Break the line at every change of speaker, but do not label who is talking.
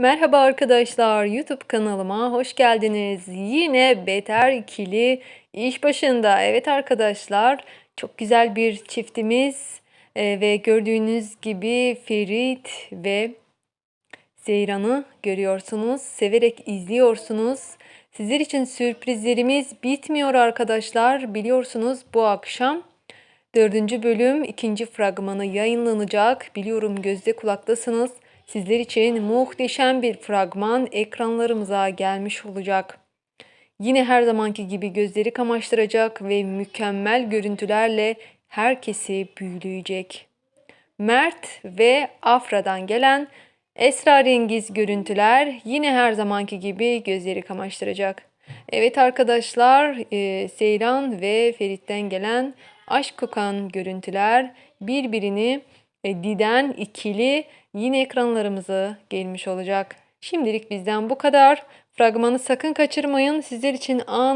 Merhaba arkadaşlar, YouTube kanalıma hoş geldiniz. Yine Beter ikili iş başında. Evet arkadaşlar, çok güzel bir çiftimiz e, ve gördüğünüz gibi Ferit ve Seyran'ı görüyorsunuz. Severek izliyorsunuz. Sizler için sürprizlerimiz bitmiyor arkadaşlar. Biliyorsunuz bu akşam Dördüncü bölüm ikinci fragmanı yayınlanacak. Biliyorum gözde kulaktasınız. Sizler için muhteşem bir fragman ekranlarımıza gelmiş olacak. Yine her zamanki gibi gözleri kamaştıracak ve mükemmel görüntülerle herkesi büyüleyecek. Mert ve Afra'dan gelen esrarengiz görüntüler yine her zamanki gibi gözleri kamaştıracak. Evet arkadaşlar, e, Seyran ve Ferit'ten gelen aşk kokan görüntüler birbirini diden ikili yine ekranlarımıza gelmiş olacak. Şimdilik bizden bu kadar. Fragmanı sakın kaçırmayın. Sizler için an